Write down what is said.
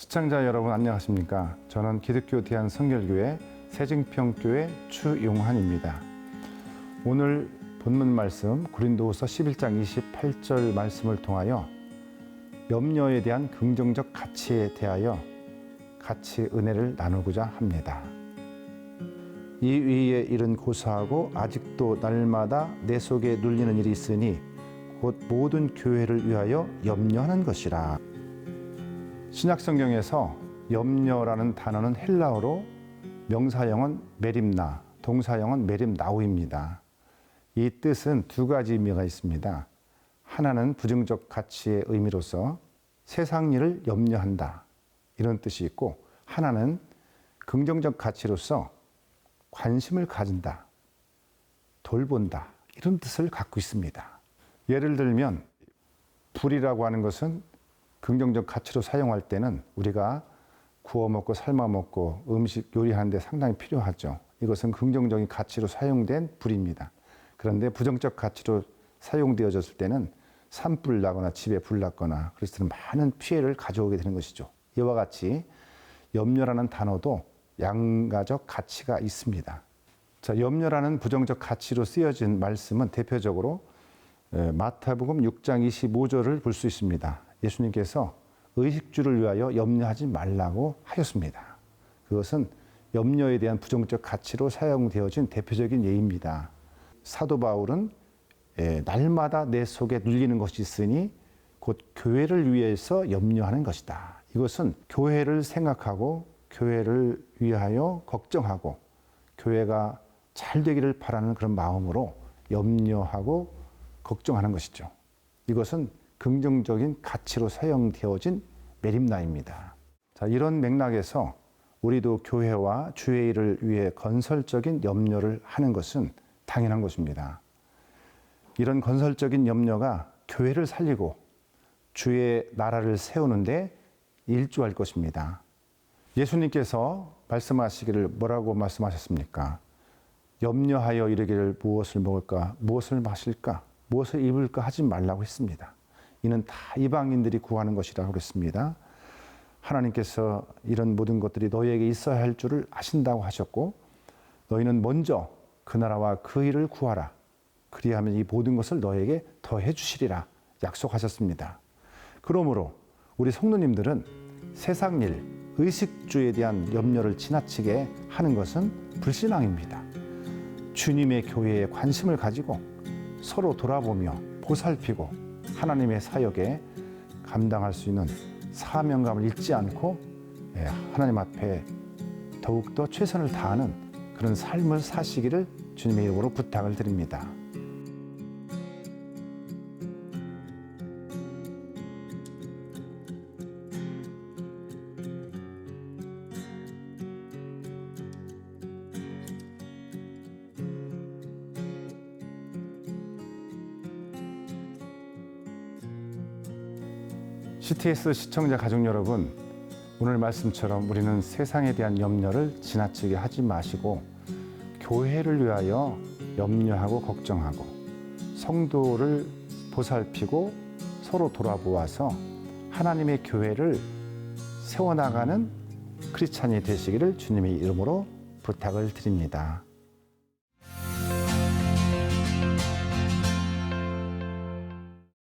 시청자 여러분 안녕하십니까? 저는 기독교 대한성결교회 세증평교회 추용환입니다. 오늘 본문 말씀 고린도후서 11장 28절 말씀을 통하여 염려에 대한 긍정적 가치에 대하여 같이 은혜를 나누고자 합니다. 이 위의 일은 고사하고 아직도 날마다 내 속에 눌리는 일이 있으니 곧 모든 교회를 위하여 염려하는 것이라. 신약 성경에서 염려라는 단어는 헬라어로 명사형은 메림나, 동사형은 메림나우입니다. 이 뜻은 두 가지 의미가 있습니다. 하나는 부정적 가치의 의미로서 세상 일을 염려한다. 이런 뜻이 있고, 하나는 긍정적 가치로서 관심을 가진다. 돌본다. 이런 뜻을 갖고 있습니다. 예를 들면, 불이라고 하는 것은 긍정적 가치로 사용할 때는 우리가 구워 먹고 삶아 먹고 음식 요리하는데 상당히 필요하죠. 이것은 긍정적인 가치로 사용된 불입니다. 그런데 부정적 가치로 사용되어졌을 때는 산불 나거나 집에 불 났거나 그래서 때는 많은 피해를 가져오게 되는 것이죠. 이와 같이 염려라는 단어도 양가적 가치가 있습니다. 자, 염려라는 부정적 가치로 쓰여진 말씀은 대표적으로 에, 마태복음 6장 25절을 볼 수 있습니다. 예수님께서 의식주를 위하여 염려하지 말라고 하셨습니다. 그것은 염려에 대한 부정적 가치로 사용되어진 대표적인 예입니다. 사도 바울은 에, 날마다 내 속에 눌리는 것이 있으니 곧 교회를 위해서 염려하는 것이다. 이것은 교회를 생각하고 교회를 위하여 걱정하고 교회가 잘 되기를 바라는 그런 마음으로 염려하고 걱정하는 것이죠. 이것은 긍정적인 가치로 사용되어진 메림나입니다. 자, 이런 맥락에서 우리도 교회와 주의 일을 위해 건설적인 염려를 하는 것은 당연한 것입니다. 이런 건설적인 염려가 교회를 살리고 주의 나라를 세우는데 일조할 것입니다. 예수님께서 말씀하시기를 뭐라고 말씀하셨습니까? 염려하여 이르기를 무엇을 먹을까, 무엇을 마실까, 무엇을 입을까 하지 말라고 했습니다. 이는 다 이방인들이 구하는 것이라고 그랬습니다. 하나님께서 이런 모든 것들이 너희에게 있어야 할 줄을 아신다고 하셨고, 너희는 먼저 그 나라와 그 일을 구하라. 그리하면 이 모든 것을 너에게 더해 주시리라 약속하셨습니다. 그러므로 우리 성도님들은 세상 일, 의식주에 대한 염려를 지나치게 하는 것은 불신앙입니다. 주님의 교회에 관심을 가지고 서로 돌아보며 보살피고 하나님의 사역에 감당할 수 있는 사명감을 잃지 않고 예, 하나님 앞에 더욱더 최선을 다하는 그런 삶을 사시기를 주님의 이름으로 부탁을 드립니다. CTS 시청자 가족 여러분, 오늘 말씀처럼 우리는 세상에 대한 염려를 지나치게 하지 마시고 교회를 위하여 염려하고 걱정하고 성도를 보살피고 서로 돌아보아서 하나님의 교회를 세워나가는 크리스찬이 되시기를 주님의 이름으로 부탁을 드립니다.